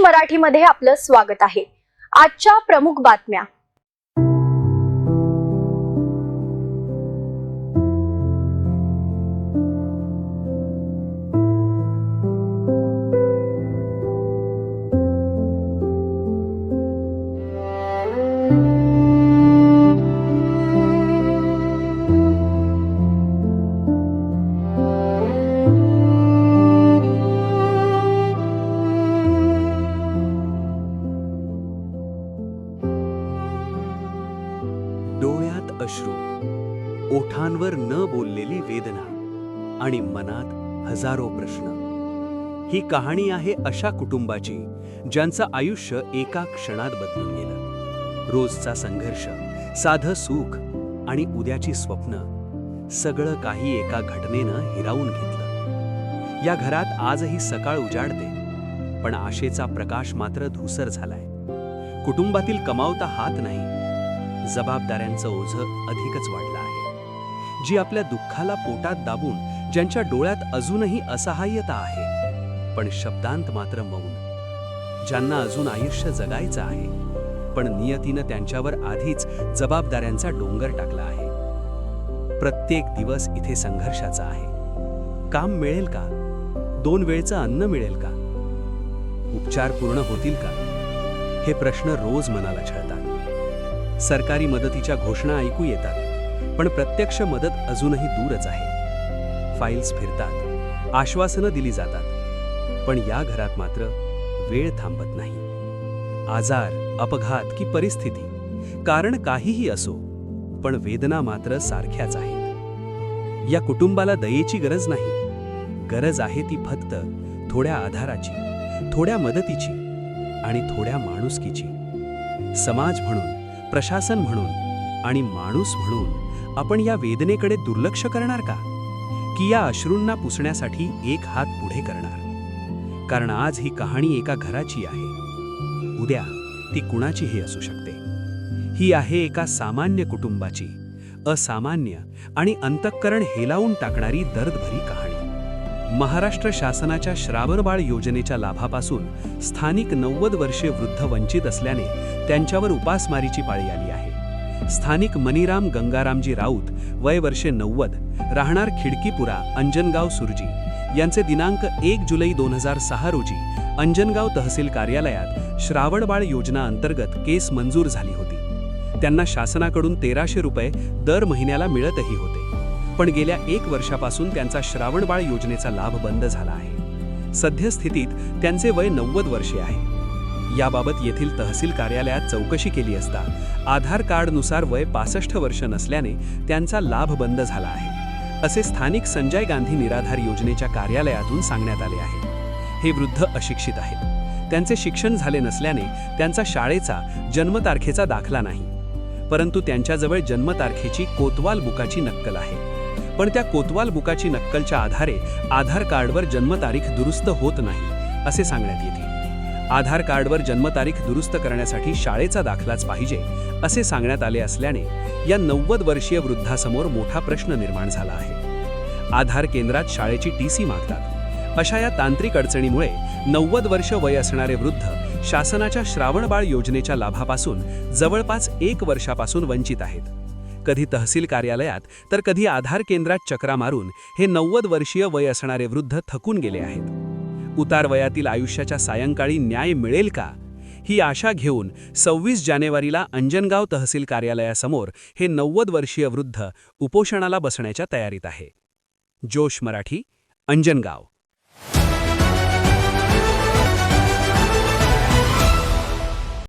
मराठीमध्ये आपलं स्वागत आहे. आजच्या प्रमुख बातम्या. डोळ्यात अश्रू ओठांवर न बोललेली वेदना आणि मनात हजारो प्रश्न. ही कहाणी आहे अशा कुटुंबाची ज्यांचं आयुष्य एका क्षणात बदलून गेलं. रोजचा संघर्ष साधं सुख आणि उद्याची स्वप्न सगळं काही एका घटनेनं हिरावून घेतलं. या घरात आजही सकाळ उजाडते पण आशेचा प्रकाश मात्र धुसर झालाय. कुटुंबातील कमावता हात नाही जबाबदाऱ्यांचं ओझं अधिकच वाढलं आहे. जी आपल्या दुःखाला पोटात दाबून ज्यांच्या डोळ्यात अजूनही असहाय्यता आहे पण शब्दांत मात्र मौन. ज्यांना अजून आयुष्य जगायचं आहे पण नियतीनं त्यांच्यावर आधीच जबाबदाऱ्यांचा डोंगर टाकला आहे. प्रत्येक दिवस इथे संघर्षाचा आहे. काम मिळेल का? दोन वेळचं अन्न मिळेल का? उपचार पूर्ण होतील का? हे प्रश्न रोज मनाला छळतात. सरकारी मदतीच्या घोषणा ऐकू येतात पण प्रत्यक्ष मदत अजूनही दूरच आहे. फाईल्स फिरतात आश्वासनं दिली जातात पण या घरात मात्र वेळ थांबत नाही. आजार अपघात की परिस्थिती कारण काहीही असो पण वेदना मात्र सारख्याच आहेत. या कुटुंबाला दयेची गरज नाही. गरज आहे ती फक्त थोड्या आधाराची थोड्या मदतीची आणि थोड्या माणुसकीची. समाज म्हणून प्रशासन म्हणून आणि माणूस म्हणून आपण या वेदनेकडे दुर्लक्ष करणार का? की या अश्रूंना पुसण्यासाठी एक हात पुढे करणार? कारण आज ही कहाणी एका घराची आहे. उद्या ती कुणाचीही असू शकते. ही आहे एका सामान्य कुटुंबाची असामान्य आणि अंतःकरण हेलावून टाकणारी दर्दभरी कहाणी. महाराष्ट्र शासनाच्या श्रावणबाळ योजनेच्या लाभापासून स्थानिक नव्वद वर्षे वृद्ध वंचित असल्याने त्यांच्यावर उपासमारीची पाळी आली आहे. स्थानिक मनीराम गंगारामजी राऊत वय वर्षे नव्वद राहणार खिडकीपुरा अंजनगाव सुरजी. यांचे दिनांक एक जुलै दोन हजार सहा रोजी अंजनगाव तहसील कार्यालयात श्रावणबाळ योजना अंतर्गत केस मंजूर झाली होती. त्यांना शासनाकडून तेराशे रुपये दर महिन्याला मिळतही होते. पण गेल्या एक वर्षापासून त्यांचा श्रावणबाळ योजनेचा लाभ बंद झाला आहे. सद्यस्थितीत त्यांचे वय नव्वद वर्षे आहे. याबाबत येथील तहसील कार्यालयात चौकशी केली असता आधार कार्डनुसार वय पासष्ट वर्ष नसल्याने त्यांचा लाभ बंद झाला आहे. असे स्थानिक संजय गांधी निराधार योजनेच्या कार्यालयातून सांगण्यात आले आहे. हे वृद्ध अशिक्षित आहेत. त्यांचे शिक्षण झाले नसल्याने त्यांचा शाळेचा जन्मतारखेचा दाखला नाही. परंतु त्यांच्याजवळ जन्मतारखेची कोतवाल बुकाची नक्कल आहे. पण त्या कोतवाल बुकाची नक्कलच्या आधारे आधार कार्डवर जन्मतारीख दुरुस्त होत नाही असे सांगण्यात येते. आधार कार्डवर जन्मतारीख दुरुस्त करण्यासाठी शाळेचा दाखलाच पाहिजे असे सांगण्यात आले असल्याने या नव्वद वर्षीय वृद्धासमोर मोठा प्रश्न निर्माण झाला आहे. आधार केंद्रात शाळेची टी सी मागतात. अशा या तांत्रिक अडचणीमुळे नव्वद वर्ष वय असणारे वृद्ध शासनाच्या श्रावणबाळ योजनेच्या लाभापासून जवळपास एक वर्षापासून वंचित आहेत. कधी तहसील कार्यालयात तर कधी आधार केंद्रात चक्रा मारून हे नव्वद वर्षीय वय असणारे वृद्ध थकून गेले आहेत. उतार वयातील आयुष्याच्या सायंकाळी न्याय मिळेल का? ही आशा घेऊन सव्वीस जानेवारीला अंजनगाव तहसील कार्यालयासमोर हे नव्वद वर्षीय वृद्ध उपोषणाला बसण्याच्या तयारीत आहे. जोश मराठी अंजनगाव.